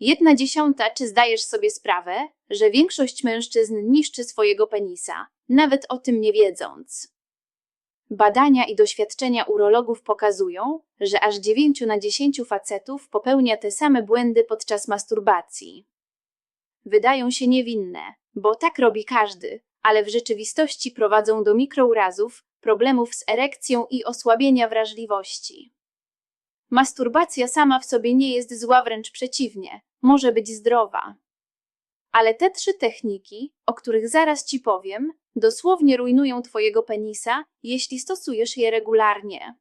Jedna dziesiąta, czy zdajesz sobie sprawę, że większość mężczyzn niszczy swojego penisa, nawet o tym nie wiedząc. Badania i doświadczenia urologów pokazują, że aż 9 na 10 facetów popełnia te same błędy podczas masturbacji. Wydają się niewinne, bo tak robi każdy, ale w rzeczywistości prowadzą do mikrourazów, problemów z erekcją i osłabienia wrażliwości. Masturbacja sama w sobie nie jest zła, wręcz przeciwnie, może być zdrowa. Ale te trzy techniki, o których zaraz ci powiem, dosłownie rujnują twojego penisa, jeśli stosujesz je regularnie.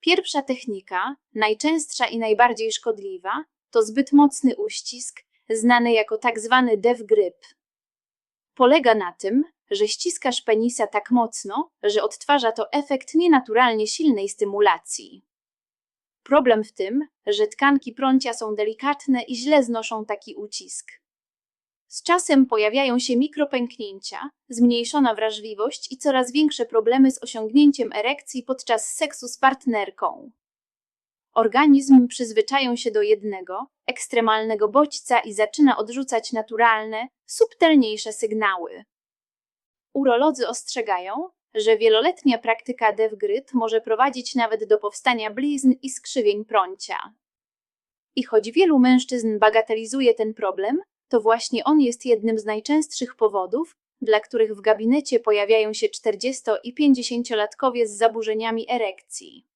Pierwsza technika, najczęstsza i najbardziej szkodliwa, to zbyt mocny uścisk, znany jako tak zwany dev grip. Polega na tym, że ściskasz penisa tak mocno, że odtwarza to efekt nienaturalnie silnej stymulacji. Problem w tym, że tkanki prącia są delikatne i źle znoszą taki ucisk. Z czasem pojawiają się mikropęknięcia, zmniejszona wrażliwość i coraz większe problemy z osiągnięciem erekcji podczas seksu z partnerką. Organizm przyzwyczają się do jednego, ekstremalnego bodźca i zaczyna odrzucać naturalne, subtelniejsze sygnały. Urolodzy ostrzegają, że wieloletnia praktyka DevGrid może prowadzić nawet do powstania blizn i skrzywień prącia. I choć wielu mężczyzn bagatelizuje ten problem, to właśnie on jest jednym z najczęstszych powodów, dla których w gabinecie pojawiają się 40 i 50-latkowie z zaburzeniami erekcji.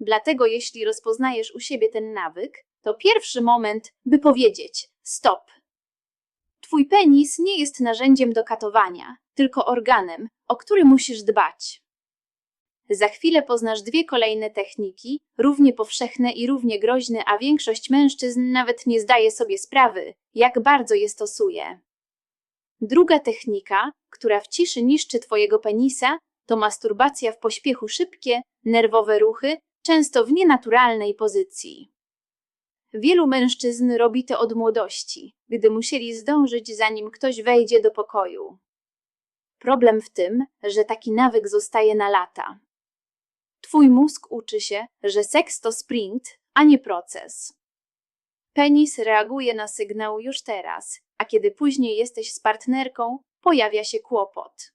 Dlatego jeśli rozpoznajesz u siebie ten nawyk, to pierwszy moment, by powiedzieć stop. Twój penis nie jest narzędziem do katowania, tylko organem, o który musisz dbać. Za chwilę poznasz dwie kolejne techniki, równie powszechne i równie groźne, a większość mężczyzn nawet nie zdaje sobie sprawy, jak bardzo je stosuje. Druga technika, która w ciszy niszczy twojego penisa, to masturbacja w pośpiechu szybkie, nerwowe ruchy, często w nienaturalnej pozycji. Wielu mężczyzn robi to od młodości, gdy musieli zdążyć, zanim ktoś wejdzie do pokoju. Problem w tym, że taki nawyk zostaje na lata. Twój mózg uczy się, że seks to sprint, a nie proces. Penis reaguje na sygnał już teraz, a kiedy później jesteś z partnerką, pojawia się kłopot.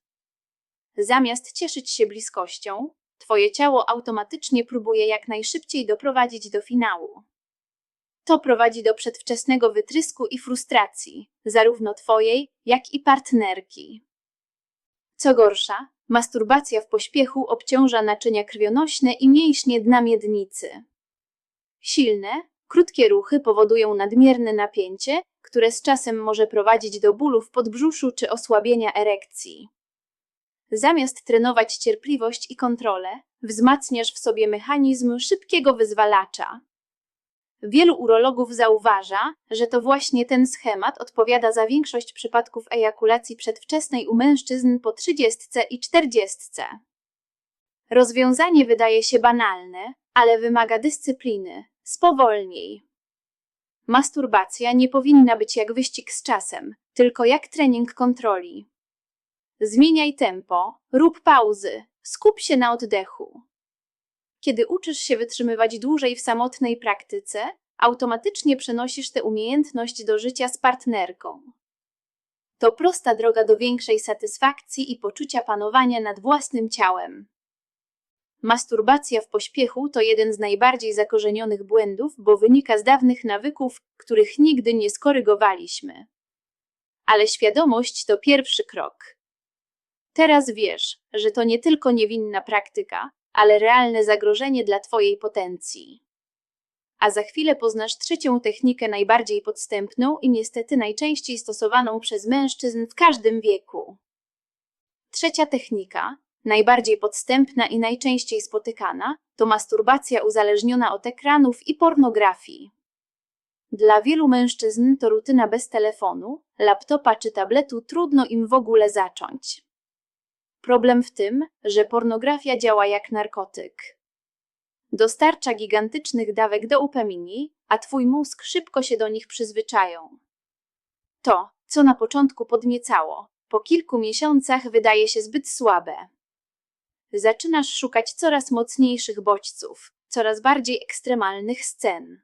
Zamiast cieszyć się bliskością, twoje ciało automatycznie próbuje jak najszybciej doprowadzić do finału. To prowadzi do przedwczesnego wytrysku i frustracji, zarówno twojej, jak i partnerki. Co gorsza, masturbacja w pośpiechu obciąża naczynia krwionośne i mięśnie dna miednicy. Silne, krótkie ruchy powodują nadmierne napięcie, które z czasem może prowadzić do bólu w podbrzuszu czy osłabienia erekcji. Zamiast trenować cierpliwość i kontrolę, wzmacniasz w sobie mechanizm szybkiego wyzwalacza. Wielu urologów zauważa, że to właśnie ten schemat odpowiada za większość przypadków ejakulacji przedwczesnej u mężczyzn po 30 i 40. Rozwiązanie wydaje się banalne, ale wymaga dyscypliny, spowolnij. Masturbacja nie powinna być jak wyścig z czasem, tylko jak trening kontroli. Zmieniaj tempo, rób pauzy, skup się na oddechu. Kiedy uczysz się wytrzymywać dłużej w samotnej praktyce, automatycznie przenosisz tę umiejętność do życia z partnerką. To prosta droga do większej satysfakcji i poczucia panowania nad własnym ciałem. Masturbacja w pośpiechu to jeden z najbardziej zakorzenionych błędów, bo wynika z dawnych nawyków, których nigdy nie skorygowaliśmy. Ale świadomość to pierwszy krok. Teraz wiesz, że to nie tylko niewinna praktyka, ale realne zagrożenie dla Twojej potencji. A za chwilę poznasz trzecią technikę najbardziej podstępną i niestety najczęściej stosowaną przez mężczyzn w każdym wieku. Trzecia technika, najbardziej podstępna i najczęściej spotykana, to masturbacja uzależniona od ekranów i pornografii. Dla wielu mężczyzn to rutyna bez telefonu, laptopa czy tabletu trudno im w ogóle zacząć. Problem w tym, że pornografia działa jak narkotyk. Dostarcza gigantycznych dawek dopamini, a twój mózg szybko się do nich przyzwyczają. To, co na początku podniecało, po kilku miesiącach wydaje się zbyt słabe. Zaczynasz szukać coraz mocniejszych bodźców, coraz bardziej ekstremalnych scen.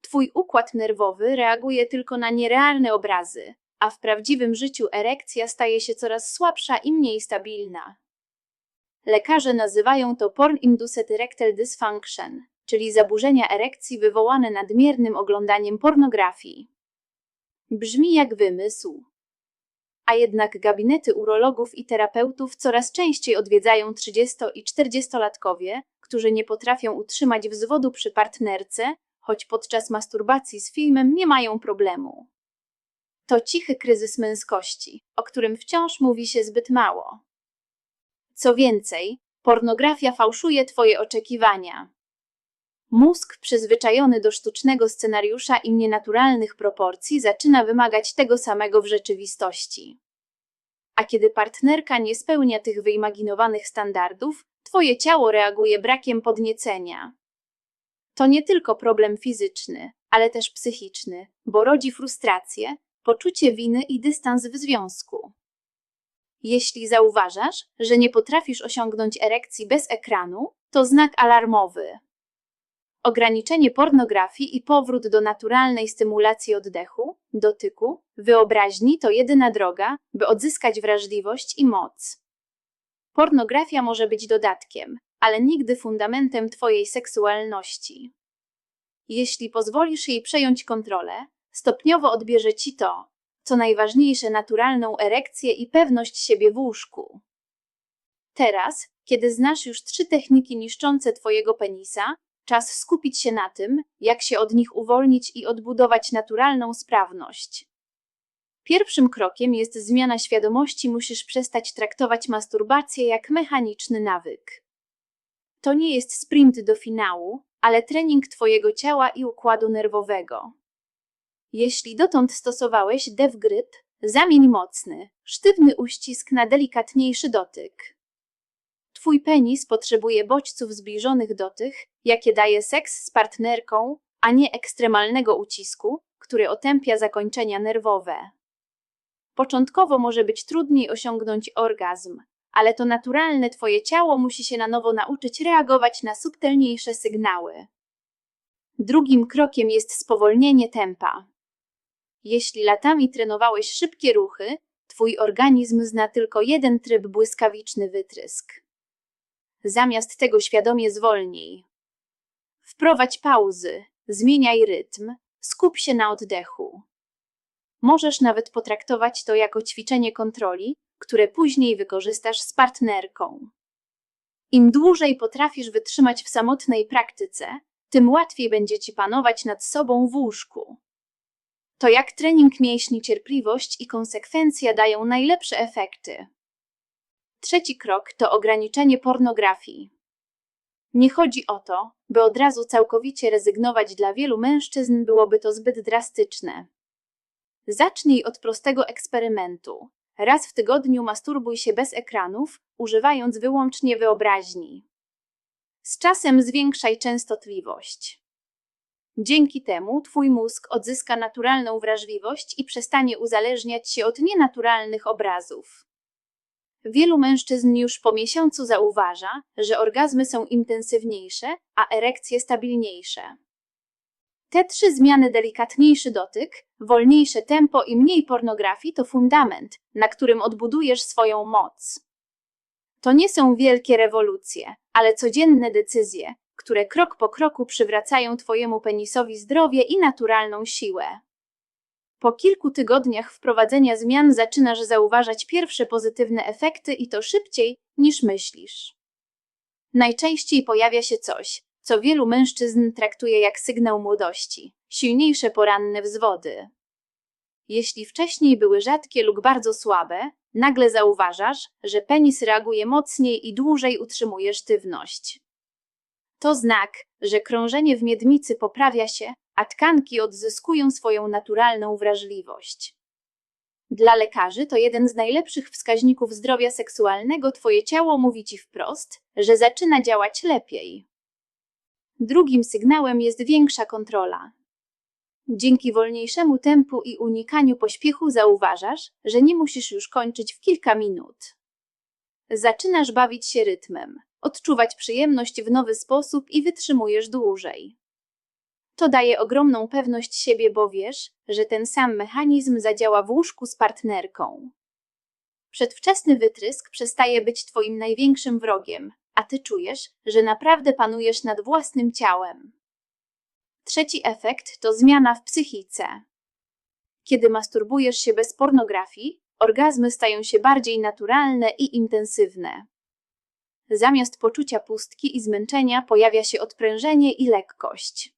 Twój układ nerwowy reaguje tylko na nierealne obrazy, a w prawdziwym życiu erekcja staje się coraz słabsza i mniej stabilna. Lekarze nazywają to porn-induced erectile dysfunction, czyli zaburzenia erekcji wywołane nadmiernym oglądaniem pornografii. Brzmi jak wymysł. A jednak gabinety urologów i terapeutów coraz częściej odwiedzają 30- i 40-latkowie, którzy nie potrafią utrzymać wzwodu przy partnerce, choć podczas masturbacji z filmem nie mają problemu. To cichy kryzys męskości, o którym wciąż mówi się zbyt mało. Co więcej, pornografia fałszuje Twoje oczekiwania. Mózg przyzwyczajony do sztucznego scenariusza i nienaturalnych proporcji zaczyna wymagać tego samego w rzeczywistości. A kiedy partnerka nie spełnia tych wyimaginowanych standardów, Twoje ciało reaguje brakiem podniecenia. To nie tylko problem fizyczny, ale też psychiczny, bo rodzi frustrację, poczucie winy i dystans w związku. Jeśli zauważasz, że nie potrafisz osiągnąć erekcji bez ekranu, to znak alarmowy. Ograniczenie pornografii i powrót do naturalnej stymulacji oddechu, dotyku, wyobraźni to jedyna droga, by odzyskać wrażliwość i moc. Pornografia może być dodatkiem, ale nigdy fundamentem Twojej seksualności. Jeśli pozwolisz jej przejąć kontrolę, stopniowo odbierze Ci to, co najważniejsze naturalną erekcję i pewność siebie w łóżku. Teraz, kiedy znasz już trzy techniki niszczące Twojego penisa, czas skupić się na tym, jak się od nich uwolnić i odbudować naturalną sprawność. Pierwszym krokiem jest zmiana świadomości, musisz przestać traktować masturbację jak mechaniczny nawyk. To nie jest sprint do finału, ale trening Twojego ciała i układu nerwowego. Jeśli dotąd stosowałeś dev grip, zamień mocny, sztywny uścisk na delikatniejszy dotyk. Twój penis potrzebuje bodźców zbliżonych do tych, jakie daje seks z partnerką, a nie ekstremalnego ucisku, który otępia zakończenia nerwowe. Początkowo może być trudniej osiągnąć orgazm, ale to naturalne Twoje ciało musi się na nowo nauczyć reagować na subtelniejsze sygnały. Drugim krokiem jest spowolnienie tempa. Jeśli latami trenowałeś szybkie ruchy, Twój organizm zna tylko jeden tryb błyskawiczny wytrysk. Zamiast tego świadomie zwolnij. Wprowadź pauzy, zmieniaj rytm, skup się na oddechu. Możesz nawet potraktować to jako ćwiczenie kontroli, które później wykorzystasz z partnerką. Im dłużej potrafisz wytrzymać w samotnej praktyce, tym łatwiej będzie ci panować nad sobą w łóżku. To jak trening mięśni cierpliwość i konsekwencja dają najlepsze efekty. Trzeci krok to ograniczenie pornografii. Nie chodzi o to, by od razu całkowicie rezygnować dla wielu mężczyzn byłoby to zbyt drastyczne. Zacznij od prostego eksperymentu. Raz w tygodniu masturbuj się bez ekranów, używając wyłącznie wyobraźni. Z czasem zwiększaj częstotliwość. Dzięki temu Twój mózg odzyska naturalną wrażliwość i przestanie uzależniać się od nienaturalnych obrazów. Wielu mężczyzn już po miesiącu zauważa, że orgazmy są intensywniejsze, a erekcje stabilniejsze. Te trzy zmiany delikatniejszy dotyk, wolniejsze tempo i mniej pornografii to fundament, na którym odbudujesz swoją moc. To nie są wielkie rewolucje, ale codzienne decyzje, które krok po kroku przywracają Twojemu penisowi zdrowie i naturalną siłę. Po kilku tygodniach wprowadzenia zmian zaczynasz zauważać pierwsze pozytywne efekty i to szybciej niż myślisz. Najczęściej pojawia się coś, co wielu mężczyzn traktuje jak sygnał młodości silniejsze poranne wzwody. Jeśli wcześniej były rzadkie lub bardzo słabe, nagle zauważasz, że penis reaguje mocniej i dłużej utrzymuje sztywność. To znak, że krążenie w miednicy poprawia się, a tkanki odzyskują swoją naturalną wrażliwość. Dla lekarzy to jeden z najlepszych wskaźników zdrowia seksualnego. Twoje ciało mówi ci wprost, że zaczyna działać lepiej. Drugim sygnałem jest większa kontrola. Dzięki wolniejszemu tempu i unikaniu pośpiechu zauważasz, że nie musisz już kończyć w kilka minut. Zaczynasz bawić się rytmem, odczuwać przyjemność w nowy sposób i wytrzymujesz dłużej. To daje ogromną pewność siebie, bo wiesz, że ten sam mechanizm zadziała w łóżku z partnerką. Przedwczesny wytrysk przestaje być twoim największym wrogiem, a ty czujesz, że naprawdę panujesz nad własnym ciałem. Trzeci efekt to zmiana w psychice. Kiedy masturbujesz się bez pornografii, orgazmy stają się bardziej naturalne i intensywne. Zamiast poczucia pustki i zmęczenia pojawia się odprężenie i lekkość.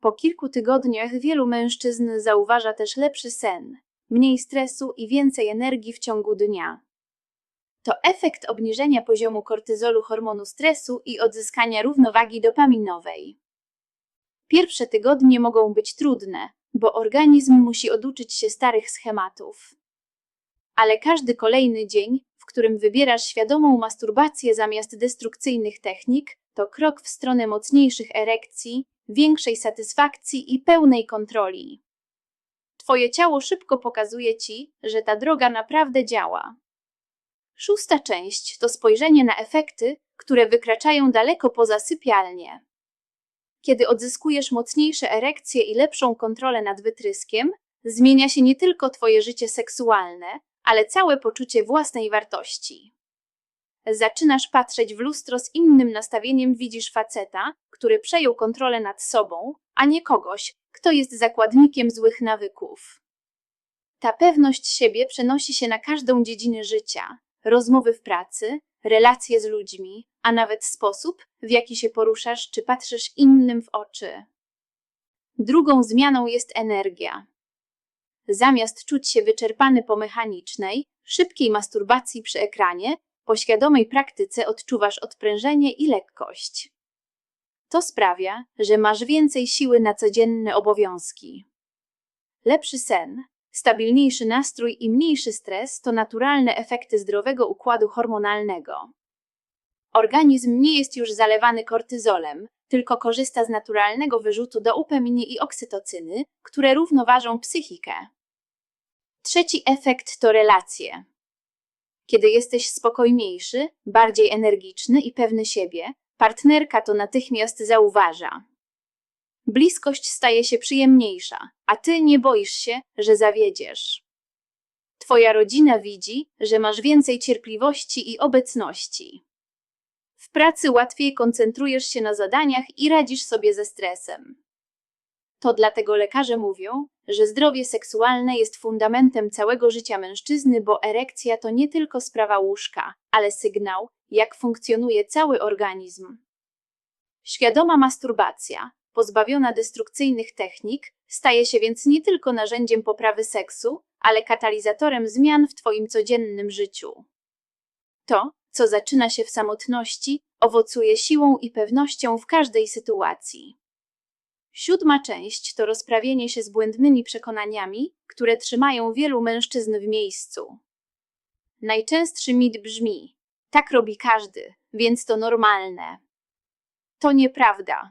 Po kilku tygodniach wielu mężczyzn zauważa też lepszy sen, mniej stresu i więcej energii w ciągu dnia. To efekt obniżenia poziomu kortyzolu hormonu stresu i odzyskania równowagi dopaminowej. Pierwsze tygodnie mogą być trudne, bo organizm musi oduczyć się starych schematów. Ale każdy kolejny dzień, w którym wybierasz świadomą masturbację zamiast destrukcyjnych technik, to krok w stronę mocniejszych erekcji, większej satysfakcji i pełnej kontroli. Twoje ciało szybko pokazuje ci, że ta droga naprawdę działa. Szósta część to spojrzenie na efekty, które wykraczają daleko poza sypialnię. Kiedy odzyskujesz mocniejsze erekcje i lepszą kontrolę nad wytryskiem, zmienia się nie tylko Twoje życie seksualne, ale całe poczucie własnej wartości. Zaczynasz patrzeć w lustro z innym nastawieniem, widzisz faceta, który przejął kontrolę nad sobą, a nie kogoś, kto jest zakładnikiem złych nawyków. Ta pewność siebie przenosi się na każdą dziedzinę życia rozmowy w pracy, relacje z ludźmi, a nawet sposób, w jaki się poruszasz czy patrzysz innym w oczy. Drugą zmianą jest energia. Zamiast czuć się wyczerpany po mechanicznej, szybkiej masturbacji przy ekranie, po świadomej praktyce odczuwasz odprężenie i lekkość. To sprawia, że masz więcej siły na codzienne obowiązki. Lepszy sen, stabilniejszy nastrój i mniejszy stres to naturalne efekty zdrowego układu hormonalnego. Organizm nie jest już zalewany kortyzolem, tylko korzysta z naturalnego wyrzutu dopaminy i oksytocyny, które równoważą psychikę. Trzeci efekt to relacje. Kiedy jesteś spokojniejszy, bardziej energiczny i pewny siebie, partnerka to natychmiast zauważa. Bliskość staje się przyjemniejsza, a ty nie boisz się, że zawiedziesz. Twoja rodzina widzi, że masz więcej cierpliwości i obecności. Pracy łatwiej koncentrujesz się na zadaniach i radzisz sobie ze stresem. To dlatego lekarze mówią, że zdrowie seksualne jest fundamentem całego życia mężczyzny, bo erekcja to nie tylko sprawa łóżka, ale sygnał, jak funkcjonuje cały organizm. Świadoma masturbacja, pozbawiona destrukcyjnych technik, staje się więc nie tylko narzędziem poprawy seksu, ale katalizatorem zmian w Twoim codziennym życiu. To, co zaczyna się w samotności, owocuje siłą i pewnością w każdej sytuacji. Siódma część to rozprawienie się z błędnymi przekonaniami, które trzymają wielu mężczyzn w miejscu. Najczęstszy mit brzmi: tak robi każdy, więc to normalne. To nieprawda.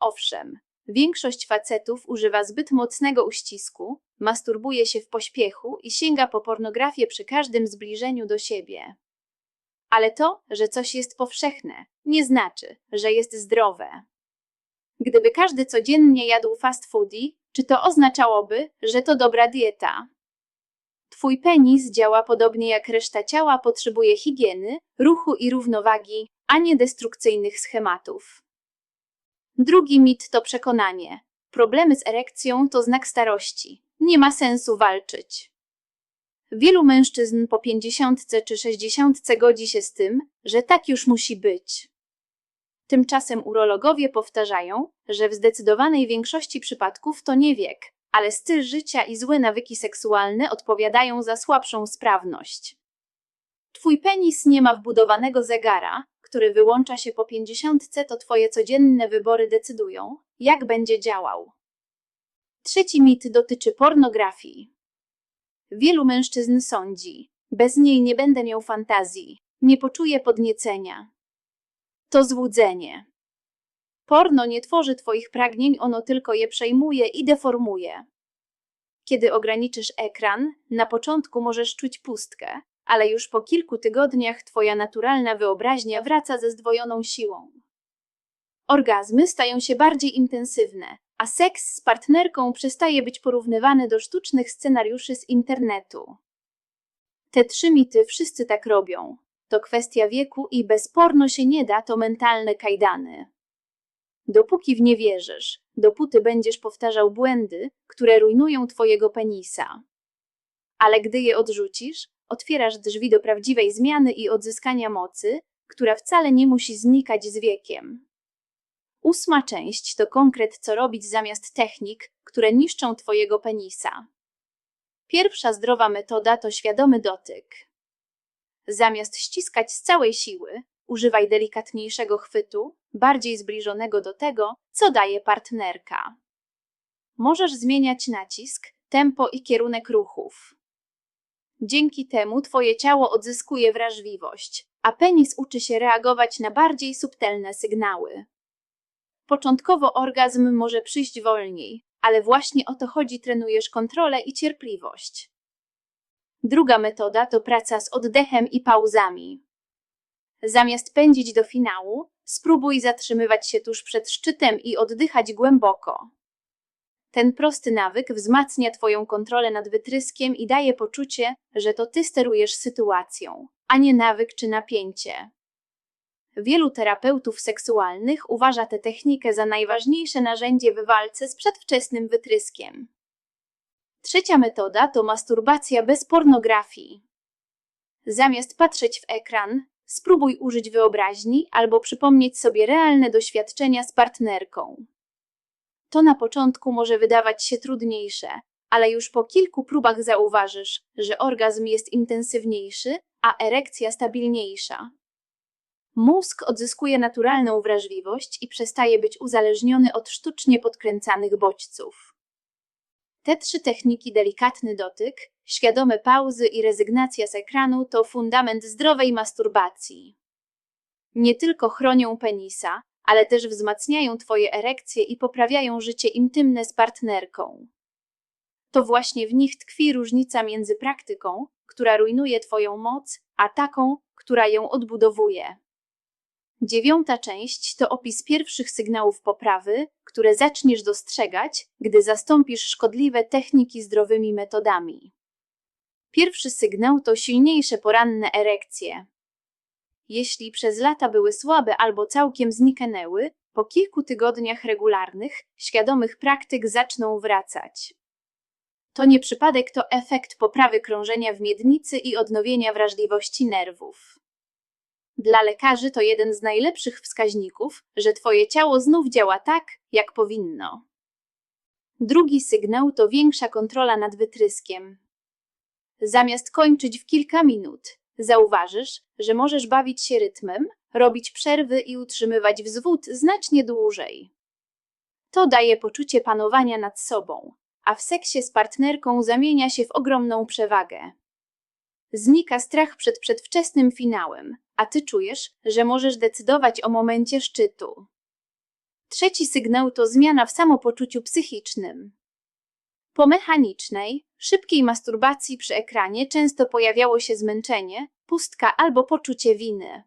Owszem, większość facetów używa zbyt mocnego uścisku, masturbuje się w pośpiechu i sięga po pornografię przy każdym zbliżeniu do siebie. Ale to, że coś jest powszechne, nie znaczy, że jest zdrowe. Gdyby każdy codziennie jadł fast foody, czy to oznaczałoby, że to dobra dieta? Twój penis działa podobnie jak reszta ciała, potrzebuje higieny, ruchu i równowagi, a nie destrukcyjnych schematów. Drugi mit to przekonanie. Problemy z erekcją to znak starości. Nie ma sensu walczyć. Wielu mężczyzn po pięćdziesiątce czy sześćdziesiątce godzi się z tym, że tak już musi być. Tymczasem urologowie powtarzają, że w zdecydowanej większości przypadków to nie wiek, ale styl życia i złe nawyki seksualne odpowiadają za słabszą sprawność. Twój penis nie ma wbudowanego zegara, który wyłącza się po pięćdziesiątce, to Twoje codzienne wybory decydują, jak będzie działał. Trzeci mit dotyczy pornografii. Wielu mężczyzn sądzi, bez niej nie będę miał fantazji, nie poczuję podniecenia. To złudzenie. Porno nie tworzy Twoich pragnień, ono tylko je przejmuje i deformuje. Kiedy ograniczysz ekran, na początku możesz czuć pustkę, ale już po kilku tygodniach Twoja naturalna wyobraźnia wraca ze zdwojoną siłą. Orgazmy stają się bardziej intensywne, a seks z partnerką przestaje być porównywany do sztucznych scenariuszy z internetu. Te trzy mity wszyscy tak robią. To kwestia wieku i bezporno się nie da, to mentalne kajdany. Dopóki w nie wierzysz, dopóty będziesz powtarzał błędy, które rujnują twojego penisa. Ale gdy je odrzucisz, otwierasz drzwi do prawdziwej zmiany i odzyskania mocy, która wcale nie musi znikać z wiekiem. Ósma część to konkret, co robić zamiast technik, które niszczą twojego penisa. Pierwsza zdrowa metoda to świadomy dotyk. Zamiast ściskać z całej siły, używaj delikatniejszego chwytu, bardziej zbliżonego do tego, co daje partnerka. Możesz zmieniać nacisk, tempo i kierunek ruchów. Dzięki temu twoje ciało odzyskuje wrażliwość, a penis uczy się reagować na bardziej subtelne sygnały. Początkowo orgazm może przyjść wolniej, ale właśnie o to chodzi trenujesz kontrolę i cierpliwość. Druga metoda to praca z oddechem i pauzami. Zamiast pędzić do finału, spróbuj zatrzymywać się tuż przed szczytem i oddychać głęboko. Ten prosty nawyk wzmacnia Twoją kontrolę nad wytryskiem i daje poczucie, że to Ty sterujesz sytuacją, a nie nawyk czy napięcie. Wielu terapeutów seksualnych uważa tę technikę za najważniejsze narzędzie w walce z przedwczesnym wytryskiem. Trzecia metoda to masturbacja bez pornografii. Zamiast patrzeć w ekran, spróbuj użyć wyobraźni albo przypomnieć sobie realne doświadczenia z partnerką. To na początku może wydawać się trudniejsze, ale już po kilku próbach zauważysz, że orgazm jest intensywniejszy, a erekcja stabilniejsza. Mózg odzyskuje naturalną wrażliwość i przestaje być uzależniony od sztucznie podkręcanych bodźców. Te trzy techniki delikatny dotyk, świadome pauzy i rezygnacja z ekranu to fundament zdrowej masturbacji. Nie tylko chronią penisa, ale też wzmacniają Twoje erekcje i poprawiają życie intymne z partnerką. To właśnie w nich tkwi różnica między praktyką, która rujnuje Twoją moc, a taką, która ją odbudowuje. Dziewiąta część to opis pierwszych sygnałów poprawy, które zaczniesz dostrzegać, gdy zastąpisz szkodliwe techniki zdrowymi metodami. Pierwszy sygnał to silniejsze poranne erekcje. Jeśli przez lata były słabe albo całkiem zniknęły, po kilku tygodniach regularnych, świadomych praktyk zaczną wracać. To nie przypadek, to efekt poprawy krążenia w miednicy i odnowienia wrażliwości nerwów. Dla lekarzy to jeden z najlepszych wskaźników, że Twoje ciało znów działa tak, jak powinno. Drugi sygnał to większa kontrola nad wytryskiem. Zamiast kończyć w kilka minut, zauważysz, że możesz bawić się rytmem, robić przerwy i utrzymywać wzwód znacznie dłużej. To daje poczucie panowania nad sobą, a w seksie z partnerką zamienia się w ogromną przewagę. Znika strach przed przedwczesnym finałem, a ty czujesz, że możesz decydować o momencie szczytu. Trzeci sygnał to zmiana w samopoczuciu psychicznym. Po mechanicznej, szybkiej masturbacji przy ekranie często pojawiało się zmęczenie, pustka albo poczucie winy.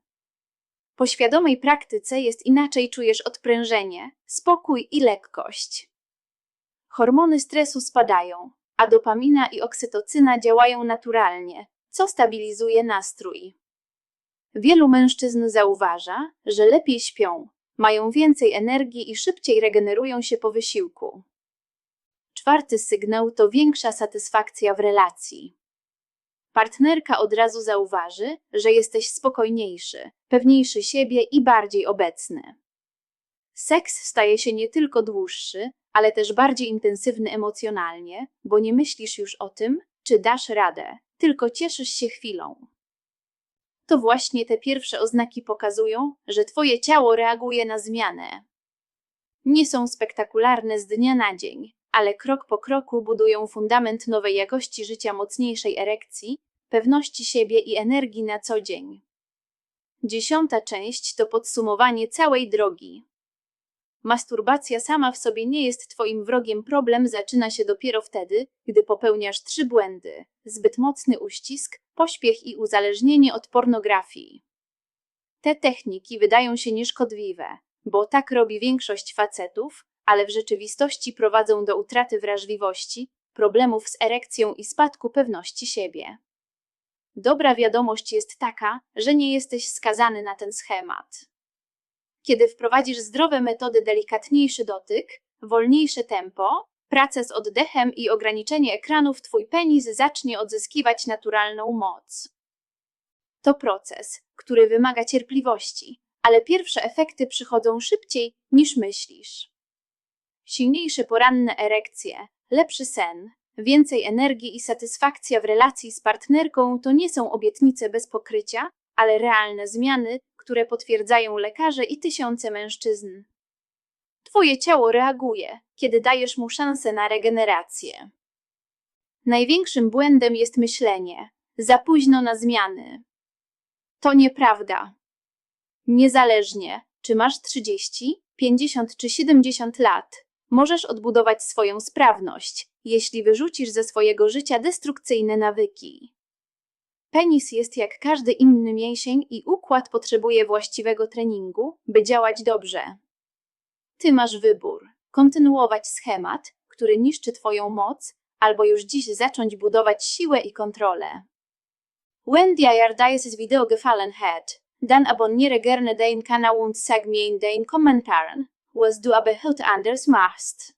Po świadomej praktyce jest inaczej czujesz odprężenie, spokój i lekkość. Hormony stresu spadają, a dopamina i oksytocyna działają naturalnie, co stabilizuje nastrój. Wielu mężczyzn zauważa, że lepiej śpią, mają więcej energii i szybciej regenerują się po wysiłku. Czwarty sygnał to większa satysfakcja w relacji. Partnerka od razu zauważy, że jesteś spokojniejszy, pewniejszy siebie i bardziej obecny. Seks staje się nie tylko dłuższy, ale też bardziej intensywny emocjonalnie, bo nie myślisz już o tym, czy dasz radę, tylko cieszysz się chwilą. To właśnie te pierwsze oznaki pokazują, że Twoje ciało reaguje na zmianę. Nie są spektakularne z dnia na dzień, ale krok po kroku budują fundament nowej jakości życia, mocniejszej erekcji, pewności siebie i energii na co dzień. Dziesiąta część to podsumowanie całej drogi. Masturbacja sama w sobie nie jest Twoim wrogiem, problem zaczyna się dopiero wtedy, gdy popełniasz trzy błędy: zbyt mocny uścisk, pośpiech i uzależnienie od pornografii. Te techniki wydają się nieszkodliwe, bo tak robi większość facetów, ale w rzeczywistości prowadzą do utraty wrażliwości, problemów z erekcją i spadku pewności siebie. Dobra wiadomość jest taka, że nie jesteś skazany na ten schemat. Kiedy wprowadzisz zdrowe metody delikatniejszy dotyk, wolniejsze tempo, pracę z oddechem i ograniczenie ekranów, twój penis zacznie odzyskiwać naturalną moc. To proces, który wymaga cierpliwości, ale pierwsze efekty przychodzą szybciej niż myślisz. Silniejsze poranne erekcje, lepszy sen, więcej energii i satysfakcja w relacji z partnerką to nie są obietnice bez pokrycia, ale realne zmiany, które potwierdzają lekarze i tysiące mężczyzn. Twoje ciało reaguje, kiedy dajesz mu szansę na regenerację. Największym błędem jest myślenie: za późno na zmiany. To nieprawda. Niezależnie, czy masz 30, 50 czy 70 lat, możesz odbudować swoją sprawność, jeśli wyrzucisz ze swojego życia destrukcyjne nawyki. Penis jest jak każdy inny mięsień i układ potrzebuje właściwego treningu, by działać dobrze. Ty masz wybór: kontynuować schemat, który niszczy Twoją moc, albo już dziś zacząć budować siłę i kontrolę. Wendy Ayardais is video gefallen het, dan abonnere gerne dein kanaal und sag mir in dein Kommentaren, was du aber heute anders machst.